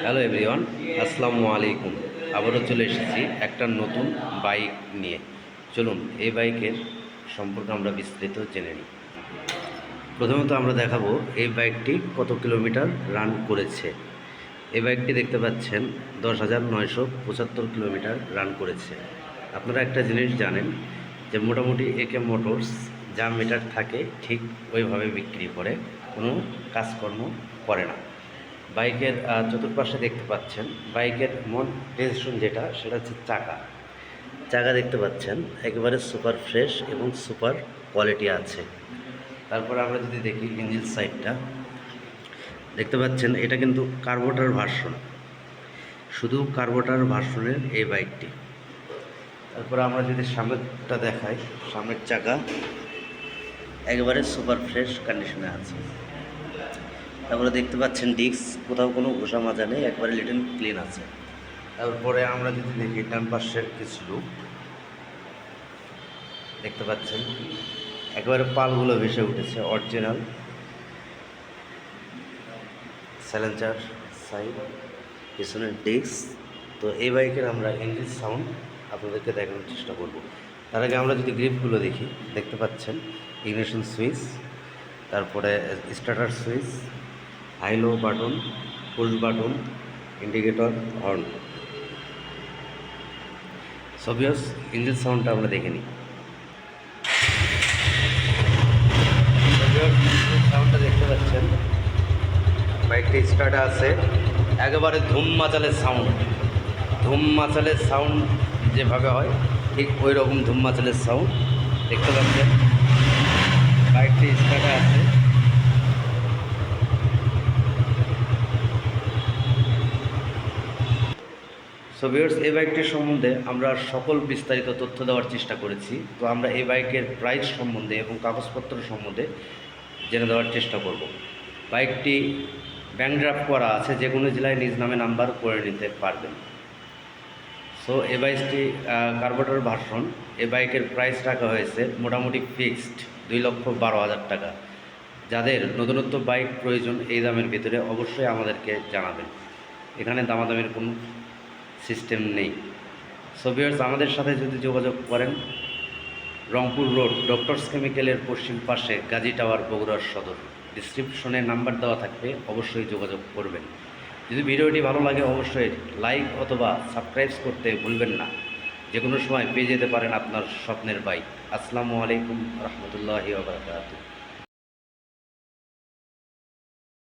আসসালামু আলাইকুম আবারও চলে এসেছি একটা নতুন বাইক নিয়ে। চলুন, এই বাইকের সম্পর্কে আমরা বিস্তারিত জেনে নিই। প্রথমত আমরা দেখাবো, এই বাইকটি কত কিলোমিটার রান করেছে। এই বাইকটি দেখতে পাচ্ছেন, দশ হাজার নয়শো পঁচাত্তর কিলোমিটার রান করেছে। আপনারা একটা জিনিস জানেন যে মোটামুটি একে মোটরস যা মিটার থাকে, ঠিক ওইভাবে বিক্রি করে, কোনো কাজকর্ম করে না। বাইকের চতুর্পাশে দেখতে পাচ্ছেন, বাইকের মন টেনশন যেটা, সেটা হচ্ছে চাকা। চাকা দেখতে পাচ্ছেন, একেবারে সুপার ফ্রেশ এবং সুপার কোয়ালিটি আছে। তারপর আমরা যদি দেখি ইঞ্জিন সাইডটা দেখতে পাচ্ছেন, এটা কিন্তু কার্বোটার ভার্সন শুধু কার্বোটার ভার্সনের এই বাইকটি। তারপর আমরা যদি সামনেরটা দেখাই, সামনের চাকা, একেবারে সুপার ফ্রেশ কন্ডিশনে আছে। তারপরে দেখতে পাচ্ছেন ডিস্ক কোথাও কোনো ঘোষা মাজা নেই, একবারে লিটল ক্লিন আছে। তারপরে আমরা যদি দেখি ডান পাশের কিছু লুক, দেখতে পাচ্ছেন, একেবারে পালগুলো ভেসে উঠেছে অরিজিনাল স্যালেঞ্জার সাইড পিছনের ডিস্ক তো এই বাইকের আমরা ইঞ্জিন সাউন্ড আপনাদেরকে দেখানোর চেষ্টা করব। তার আগে আমরা যদি গ্রিপগুলো দেখি, দেখতে পাচ্ছেন ইগনিশন সুইচ তারপরে starter switch high low button push button indicator horn সবিয়াস engine সাউন্ডটা আমরা দেখে নিই। সাউন্ডটা দেখতে পাচ্ছেন। বাইকটি স্টার্টে আছে। একেবারে ধুম মাচালের সাউন্ড ধুম মাচালের সাউন্ড যেভাবে হয়, ঠিক ওই রকম ধুম মাচালের সাউন্ড দেখতে পাচ্ছেন? বাইকটি স্টার্টে আছে। সো ভিউয়ার্স এই বাইকটির সম্বন্ধে আমরা সকল বিস্তারিত তথ্য দেওয়ার চেষ্টা করেছি। তো আমরা এই বাইকের প্রাইস সম্বন্ধে এবং কাগজপত্র সম্বন্ধে জেনে দেওয়ার চেষ্টা করব। বাইকটি ব্যাংক ড্রাফট করা আছে, যে কোনো জেলায় নিজ নামে নাম্বার করে নিতে পারবেন। সো এ বাইকটি কার্বোটার ভার্সন এ বাইকের প্রাইস রাখা হয়েছে মোটামুটি ফিক্সড দুই লক্ষ বারো হাজার টাকা। যাদের নতুনত্ব বাইক প্রয়োজন, এই দামের ভিতরে অবশ্যই আমাদেরকে জানাবেন। এখানে দামাদামের কোনো সিস্টেম নেই। সো ভিউয়ার্স আমাদের সাথে যদি যোগাযোগ করেন, রংপুর রোড ডক্টরস কেমিক্যালের পশ্চিম পাশে গাজী টাওয়ার, বগুড়ার সদর। ডিসক্রিপশনে নাম্বার দেওয়া থাকবে, অবশ্যই যোগাযোগ করবেন। যদি ভিডিওটি ভালো লাগে, অবশ্যই লাইক অথবা সাবস্ক্রাইব করতে ভুলবেন না। যে কোনো সময় পেয়ে যেতে পারেন আপনার স্বপ্নের বাইক আসসালামু আলাইকুম, রহমতুল্লাহি ওবরাকাতুহ